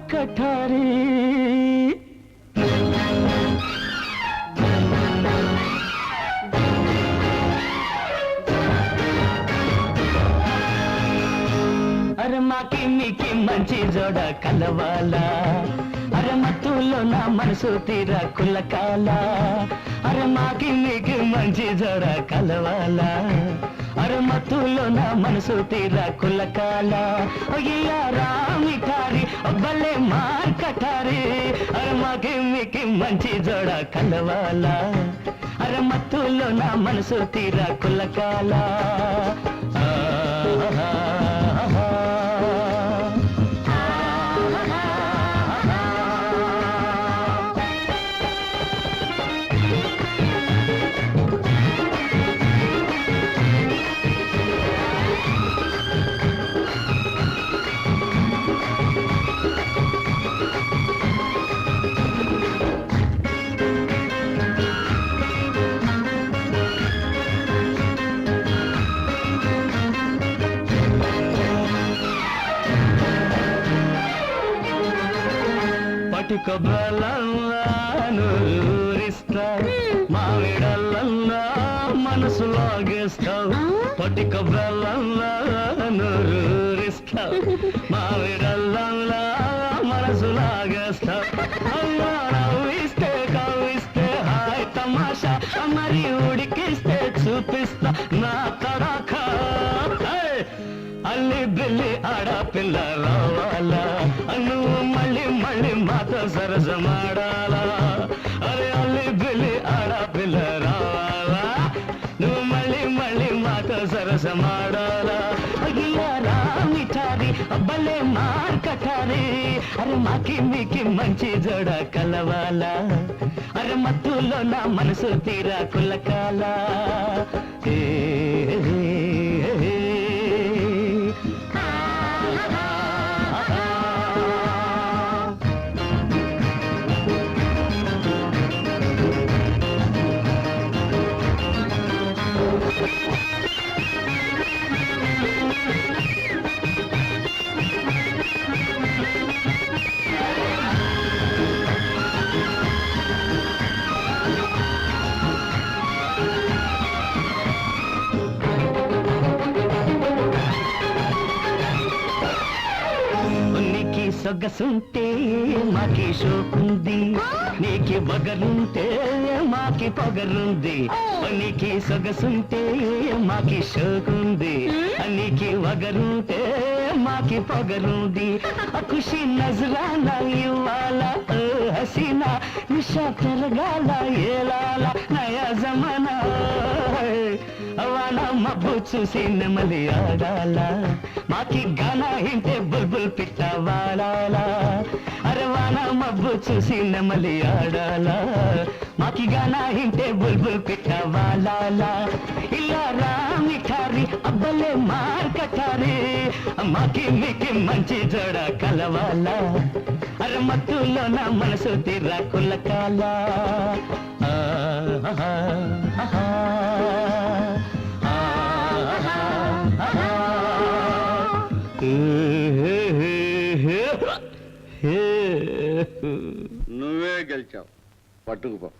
मार कठारी అరే మాకి నీకి మంచి జోడ కలవాలా అరే మత్తులో నా మనసు తీర కుల్లకాల అరే మాకి నీకి మంచి జోడ కలవాలా అరే నా మనసు తీర కుల్లకాల రామిఠారి అబ్బలే మార్క కఠారి అరే మాకి మీకి మంచి జోడ కలవాలా. అరే మత్తులో నా మనసు తీర కుల్లకాల పటిక బలన్నాను ఊరిస్తావు మావిడల్లన్నా మనసు లాగేస్తావు పటిక బలన్నాను ఊరిస్తావు మావిడల్లన్నా మనసు లాగేస్తావు అమ్మా నవ్విస్తే కవ్విస్తే హాయ్ తమాషా. మరి ఉడికిస్తే చూపిస్తా. నా తడాక అల్లి బిల్లి ఆడపిల్ల రావాలా. నువ్వు మళ్ళీ మళ్ళీ మాతో సరసమాడాలా? అరే అల్లి బిల్లి ఆడపిల్ల రావాలా? నువ్వు మళ్ళీ మళ్ళీ మాతో సరసమాడాలా? అయ్యారా మిఠారి అబ్బలే మార్కటారి అరే మాకి మీకి మంచి జోడ కలవాలా? అరే మత్తులో నా మనసు తీరా కులకాలా? ఏ. సొగసుంటే మాకి షోకుంది నీకి బగరుంటే మాకి పొగరుంది. నీకి సొగసుంటే మాకి షోకుంది నీకి వగరుంటే మాకి పొగరుంది. ఖుషి నజరానా ఇవ్వాల? హసీనా నిషా పెరగాల ఏలాల? నయా జమానా అవానా మబ్బు చూసి నెమలి ఆడాల? మాకి గానా ఇంటే బుల్బుల్ పిట్ట వాడాలా? అరే వానా మబ్బు చూసి ఆడాలా ఆడాల? మాకి గానా ఇంటే బుల్బుల్ పిట్ట వాడాలా? ఇలా రామి మిఠారి అబ్బలే మార్ మాకి మీకి మంచి జోడ కలవాలా? అరే మత్తులో నా మనసు తీరా కుల్లకాల ఆహా, ఆహా. నువ్వే గెలిచావు. పట్టుకుపో.